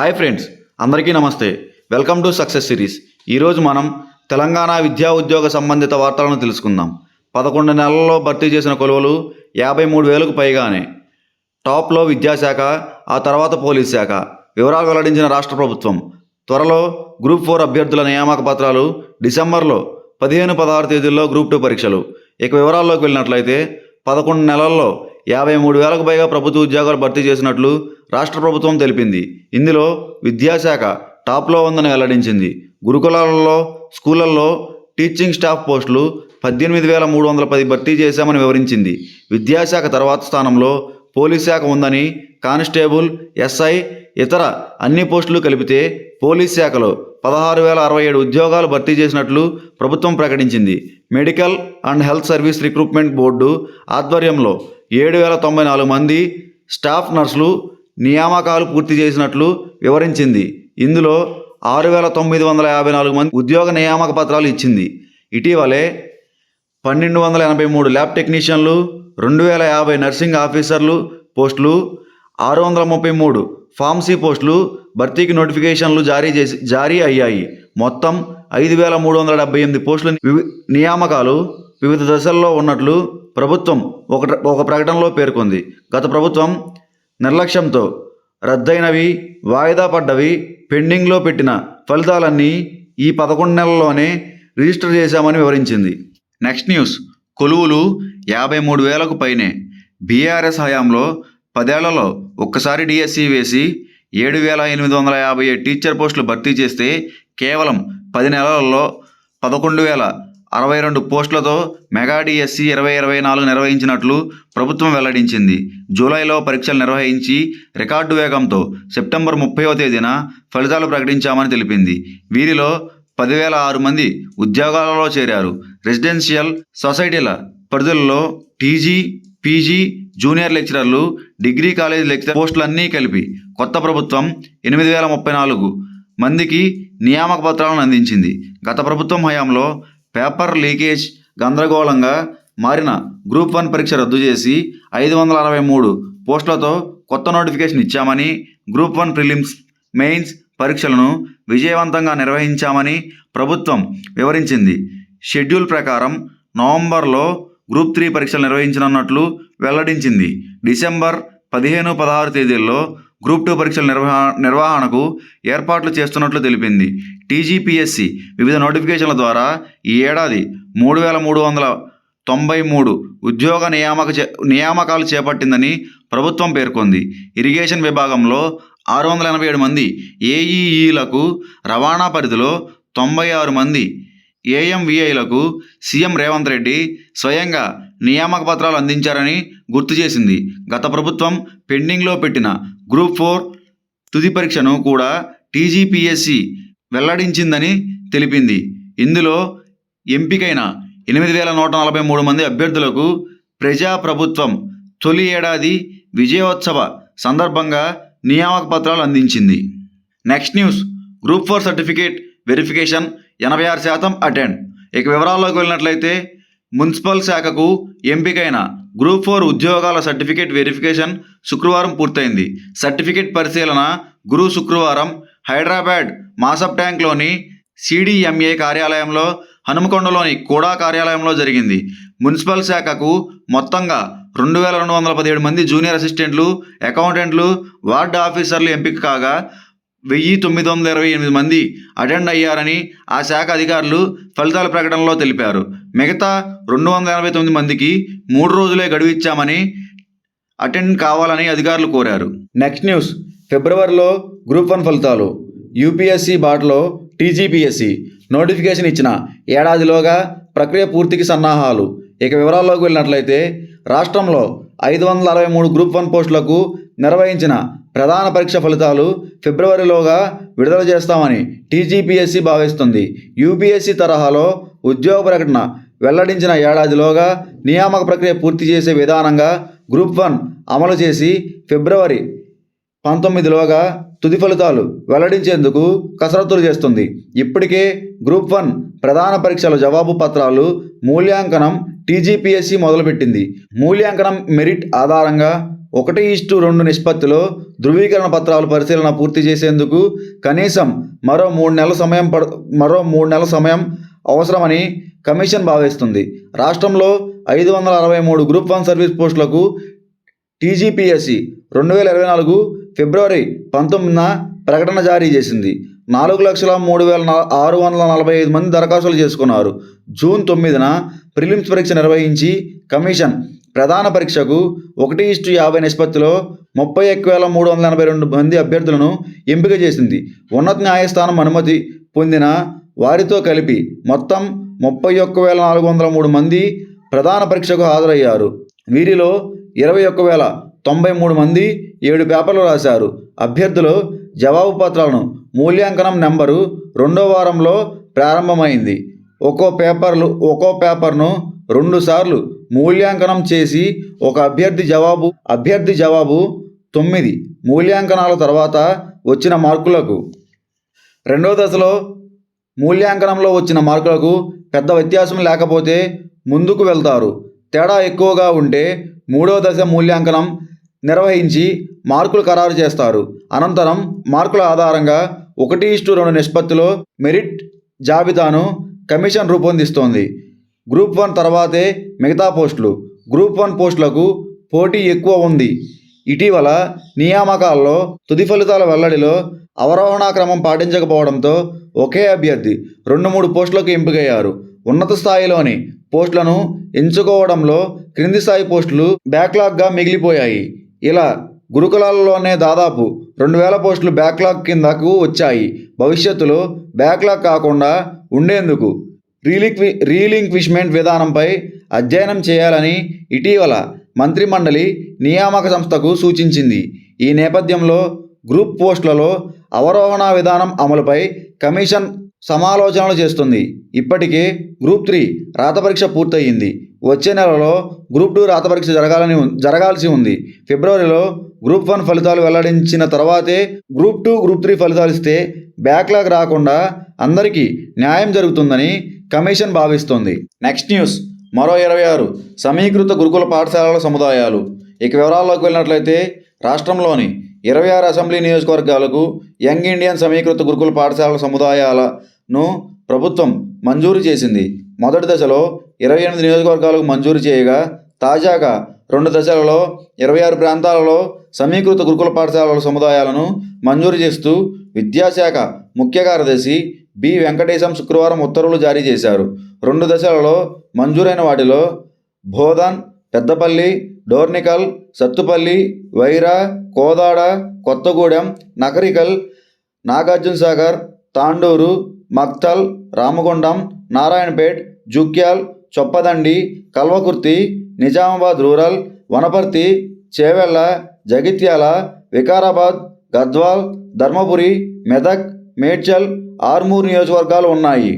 Hi friends అందరికీ నమస్తే. Welcome to success series. ఈరోజు మనం తెలంగాణ విద్యా ఉద్యోగ సంబంధిత వార్తలను తెలుసుకుందాం. పదకొండు నెలల్లో భర్తీ చేసిన కొలువలు యాభై మూడు వేలకు పైగానే. టాప్లో విద్యాశాఖ ఆ తర్వాత పోలీస్ శాఖ. వివరాలు వెల్లడించిన రాష్ట్ర ప్రభుత్వం. త్వరలో గ్రూప్ ఫోర్ అభ్యర్థుల నియామక పత్రాలు డిసెంబర్లో పదిహేను పదహారు తేదీల్లో గ్రూప్ టూ పరీక్షలు. ఇక వివరాల్లోకి వెళ్ళినట్లయితే పదకొండు నెలల్లో యాభై మూడు వేలకు పైగా ప్రభుత్వ ఉద్యోగాలు భర్తీ చేసినట్లు రాష్ట్ర ప్రభుత్వం తెలిపింది. ఇందులో విద్యాశాఖ టాప్లో ఉందని వెల్లడించింది. గురుకులాలలో స్కూళ్ళలో టీచింగ్ స్టాఫ్ పోస్టులు పద్దెనిమిది వేల మూడు వందల పది భర్తీ చేశామని వివరించింది. విద్యాశాఖ తర్వాత స్థానంలో పోలీస్ శాఖ ఉందని కానిస్టేబుల్ ఎస్ఐ ఇతర అన్ని పోస్టులు కలిపితే పోలీస్ శాఖలో పదహారు వేల అరవై ఏడు ఉద్యోగాలు భర్తీ చేసినట్లు ప్రభుత్వం ప్రకటించింది. Medical and health service recruitment board ఆధ్వర్యంలో ఏడు వేల తొంభై నాలుగు మంది స్టాఫ్ నర్సులు నియామకాలు పూర్తి చేసినట్లు వివరించింది. ఇందులో ఆరు వేల తొమ్మిది వందల యాభై నాలుగు మంది ఉద్యోగ నియామక పత్రాలు ఇచ్చింది. ఇటీవలే పన్నెండు వందల ఎనభై మూడు ల్యాబ్ టెక్నీషియన్లు రెండు వేల యాభై నర్సింగ్ ఆఫీసర్లు పోస్టులు ఆరు వందల ముప్పై మూడు ఫార్మసీ పోస్టులు భర్తీకి నోటిఫికేషన్లు జారీ చేసి జారీ అయ్యాయి. మొత్తం ఐదు వేల మూడు వందల డెబ్బై ఎనిమిది పోస్టుల నియామకాలు వివిధ దశల్లో ఉన్నట్లు ప్రభుత్వం ఒక ఒక ప్రకటనలో పేర్కొంది. గత ప్రభుత్వం నిర్లక్ష్యంతో రద్దయినవి వాయిదా పడ్డవి పెండింగ్లో పెట్టిన ఫలితాలన్నీ ఈ పదకొండు నెలల్లోనే రిజిస్టర్ చేశామని వివరించింది. నెక్స్ట్ న్యూస్ కొలువులు యాభై మూడు వేలకు పైనే బీఆర్ఎస్ హయాంలో పదేళ్ళలో ఒక్కసారి డిఎస్సి వేసి ఏడు వేల ఎనిమిది వందల యాభై ఏడు టీచర్ పోస్టులు భర్తీ చేస్తే కేవలం పది నెలలలో పదకొండు వేల అరవై రెండు పోస్టులతో మెగా డిఎస్సి ఇరవై ఇరవై నాలుగు నిర్వహించినట్లు ప్రభుత్వం వెల్లడించింది. జూలైలో పరీక్షలు నిర్వహించి రికార్డు వేగంతో సెప్టెంబర్ ముప్పైవ తేదీన ఫలితాలు ప్రకటించామని తెలిపింది. వీరిలో పదివేల ఆరు మంది ఉద్యోగాలలో చేరారు. రెసిడెన్షియల్ సొసైటీల పరిధులలో టీజీ పీజీ జూనియర్ లెక్చరర్లు డిగ్రీ కాలేజ్ లెక్చరర్ పోస్టులన్నీ కలిపి కొత్త ప్రభుత్వం ఎనిమిది వేల ముప్పై నాలుగు మందికి నియామక పత్రాలను అందించింది. గత ప్రభుత్వం హయాంలో పేపర్ లీకేజ్ గందరగోళంగా మారిన గ్రూప్ వన్ పరీక్ష రద్దు చేసి ఐదు వందల అరవై మూడు పోస్టులతో కొత్త నోటిఫికేషన్ ఇచ్చామని గ్రూప్ వన్ ప్రిలిమ్స్ మెయిన్స్ పరీక్షలను విజయవంతంగా నిర్వహించామని ప్రభుత్వం వివరించింది. షెడ్యూల్ ప్రకారం నవంబర్లో గ్రూప్ త్రీ పరీక్షలు నిర్వహించనున్నట్లు వెల్లడించింది. డిసెంబర్ పదిహేను పదహారు తేదీల్లో గ్రూప్ టూ పరీక్షల నిర్వహ నిర్వహణకు ఏర్పాట్లు చేస్తున్నట్లు తెలిపింది. టీజీపీఎస్సి వివిధ నోటిఫికేషన్ల ద్వారా ఈ ఏడాది మూడు వేల మూడు వందల తొంభై మూడు ఉద్యోగ నియామక చే నియామకాలు చేపట్టిందని ప్రభుత్వం పేర్కొంది. ఇరిగేషన్ విభాగంలో ఆరు వందల ఎనభై ఏడు మంది ఏఈఈలకు రవాణా పరిధిలో తొంభై ఆరు మంది ఏఎంవీఐలకు సీఎం రేవంత్ రెడ్డి స్వయంగా నియామక పత్రాలు అందించారని గుర్తు చేసింది. గత ప్రభుత్వం పెండింగ్లో పెట్టిన గ్రూప్ ఫోర్ తుది పరీక్షను కూడా టీజీపీఎస్సి వెల్లడించిందని తెలిపింది. ఇందులో ఎంపికైన ఎనిమిది వేల నూట నలభై మూడు మంది అభ్యర్థులకు ప్రజాప్రభుత్వం తొలి ఏడాది విజయోత్సవ సందర్భంగా నియామక పత్రాలు అందించింది. Next news group four certificate verification ఎనభై ఆరు శాతం అటెండ్. ఇక వివరాల్లోకి వెళ్ళినట్లయితే మున్సిపల్ శాఖకు ఎంపికైన గ్రూప్ ఫోర్ ఉద్యోగాల సర్టిఫికేట్ వెరిఫికేషన్ శుక్రవారం పూర్తయింది. సర్టిఫికేట్ పరిశీలన గురు శుక్రవారం హైదరాబాద్ మాసప్ ట్యాంక్లోని సిడిఎంఏ కార్యాలయంలో హనుమకొండలోని కూడా కార్యాలయంలో జరిగింది. మున్సిపల్ శాఖకు మొత్తంగా రెండు వేల రెండు వందల పదిహేడు మంది జూనియర్ అసిస్టెంట్లు అకౌంటెంట్లు వార్డ్ ఆఫీసర్లు ఎంపిక కాగా వెయ్యి తొమ్మిది వందల ఇరవై ఎనిమిది మంది అటెండ్ అయ్యారని ఆ శాఖ అధికారులు ఫలితాల ప్రకటనలో తెలిపారు. మిగతా రెండు వందల ఎనభై తొమ్మిది మందికి మూడు రోజులే గడువు ఇచ్చామని అటెండ్ కావాలని అధికారులు కోరారు. Next news. ఫిబ్రవరిలో గ్రూప్ వన్ ఫలితాలు. యూపీఎస్సీ బాటలో టీజీపీఎస్సీ నోటిఫికేషన్ ఇచ్చిన ఏడాదిలోగా ప్రక్రియ పూర్తికి సన్నాహాలు. ఇక వివరాల్లోకి వెళ్ళినట్లయితే రాష్ట్రంలో ఐదు వందల అరవై మూడు గ్రూప్ వన్ పోస్టులకు నిర్వహించిన ప్రధాన పరీక్ష ఫలితాలు ఫిబ్రవరిలోగా విడుదల చేస్తామని టీజీపీఎస్సీ భావిస్తుంది. యూపీఎస్సీ తరహాలో ఉద్యోగ ప్రకటన వెల్లడించిన ఏడాదిలోగా నియామక ప్రక్రియ పూర్తి చేసే విధానంగా గ్రూప్ వన్ అమలు చేసి ఫిబ్రవరి పంతొమ్మిదిలోగా తుది ఫలితాలు వెల్లడించేందుకు కసరత్తులు చేస్తుంది. ఇప్పటికే గ్రూప్ వన్ ప్రధాన పరీక్షల జవాబు పత్రాలు మూల్యాంకనం టీజీపీఎస్సీ మొదలుపెట్టింది. మూల్యాంకనం మెరిట్ ఆధారంగా ఒకటి ఇష్టు రెండు నిష్పత్తిలో ధృవీకరణ పత్రాలు పరిశీలన పూర్తి చేసేందుకు కనీసం మరో మూడు నెలల సమయం పడ మరో మూడు నెలల సమయం అవసరమని కమిషన్ భావిస్తుంది. రాష్ట్రంలో ఐదు వందల అరవై మూడు గ్రూప్ వన్ సర్వీస్ పోస్టులకు టీజీపీఎస్సి రెండు వేల ఇరవై నాలుగు ఫిబ్రవరి పంతొమ్మిదిన ప్రకటన జారీ చేసింది. నాలుగు లక్షల మూడు వేల ఆరు వందల నలభై ఐదు మంది దరఖాస్తులు చేసుకున్నారు. జూన్ తొమ్మిదిన ప్రిలిమ్స్ పరీక్ష నిర్వహించి కమిషన్ ప్రధాన పరీక్షకు ఒకటి ఇస్టు యాభై నిష్పత్తిలో ముప్పై ఒక్క వేల మూడు వందల ఎనభై రెండు మంది అభ్యర్థులను ఎంపిక చేసింది. ఉన్నత న్యాయస్థానం అనుమతి పొందిన వారితో కలిపి మొత్తం ముప్పై ఒక్క వేల నాలుగు వందల మూడు మంది ప్రధాన పరీక్షకు హాజరయ్యారు. వీరిలో ఇరవై ఒక్క వేల తొంభై మూడు మంది ఏడు పేపర్లు రాశారు. అభ్యర్థులు జవాబు పత్రాలను మూల్యాంకనం నెంబరు రెండో వారంలో ప్రారంభమైంది. ఒక్కో పేపర్లు ఒక్కో పేపర్ను రెండుసార్లు మూల్యాంకనం చేసి ఒక అభ్యర్థి జవాబు అభ్యర్థి జవాబు తొమ్మిది. మూల్యాంకనాల తర్వాత వచ్చిన మార్కులకు. రెండో దశలో మూల్యాంకనంలో వచ్చిన మార్కులకు పెద్ద వ్యత్యాసం లేకపోతే ముందుకు వెళ్తారు. తేడా ఎక్కువగా ఉంటే మూడో దశ మూల్యాంకనం నిర్వహించి మార్కులు ఖరారు చేస్తారు. అనంతరం మార్కుల ఆధారంగా ఒకటి ఇష్టు రెండు నిష్పత్తిలో మెరిట్ జాబితాను కమిషన్ రూపొందిస్తోంది. గ్రూప్ వన్ తర్వాతే మిగతా పోస్టులు. గ్రూప్ వన్ పోస్టులకు పోటీ ఎక్కువ ఉంది. ఇటీవల నియామకాల్లో తుది ఫలితాల వెల్లడిలో అవరోహణ క్రమం పాటించకపోవడంతో ఒకే అభ్యర్థి రెండు మూడు పోస్టులకు ఎంపికయ్యారు. ఉన్నత స్థాయిలోని పోస్టులను ఎంచుకోవడంలో క్రింది స్థాయి పోస్టులు బ్యాక్లాగ్గా మిగిలిపోయాయి. ఇలా గురుకులాలలోనే దాదాపు రెండు వేల పోస్టులు బ్యాక్లాగ్ కిందకు వచ్చాయి. భవిష్యత్తులో బ్యాక్లాగ్ కాకుండా ఉండేందుకు రీలిక్వి రీలింక్విష్మెంట్ విధానంపై అధ్యయనం చేయాలని ఇటీవల మంత్రిమండలి నియామక సంస్థకు సూచించింది. ఈ నేపథ్యంలో గ్రూప్ పోస్టులలో అవరోహణ విధానం అమలుపై కమిషన్ సమాలోచనలు చేస్తుంది. ఇప్పటికే గ్రూప్ త్రీ రాత పరీక్ష పూర్తయింది. వచ్చే నెలలో గ్రూప్ టూ రాత పరీక్ష జరగాలని జరగాల్సి ఉంది. ఫిబ్రవరిలో గ్రూప్ వన్ ఫలితాలు వెల్లడించిన తర్వాతే గ్రూప్ టూ గ్రూప్ త్రీ ఫలితాలు ఇస్తే బ్యాక్లాగ్ రాకుండా అందరికీ న్యాయం జరుగుతుందని కమిషన్ భావిస్తోంది. Next news. మరో ఇరవై ఆరు. సమీకృత గురుకుల పాఠశాలల సముదాయాలు. ఇక వివరాల్లోకి వెళ్ళినట్లయితే రాష్ట్రంలోని ఇరవై ఆరు అసెంబ్లీ నియోజకవర్గాలకు యంగ్ ఇండియన్ సమీకృత గురుకుల పాఠశాలల సముదాయాలను ప్రభుత్వం మంజూరు చేసింది. మొదటి దశలో ఇరవై ఎనిమిది నియోజకవర్గాలకు మంజూరు చేయగా తాజాగా రెండు దశలలో ఇరవై ఆరు ప్రాంతాలలో సమీకృత గురుకుల పాఠశాలల సముదాయాలను మంజూరు చేస్తూ విద్యాశాఖ ముఖ్య కార్యదర్శి బి. వెంకటేశం శుక్రవారం ఉత్తర్వులు జారీ చేశారు. రెండు దశలలో మంజూరైన వాటిలో బోధన్ పెద్దపల్లి డోర్నికల్ సత్తుపల్లి వైరా కోదాడ కొత్తగూడెం నకరికల్ నాగార్జున సాగర్ తాండూరు మక్తల్ రామగుండం నారాయణపేట్ జుక్యాల్ చొప్పదండి కల్వకుర్తి నిజామాబాద్ రూరల్ వనపర్తి చేవెళ్ళ జగిత్యాల వికారాబాద్ గద్వాల్ ధర్మపురి మెదక్ మేడ్చల్ ఆర్మూర్ నియోజకవర్గాలు ఉన్నాయి.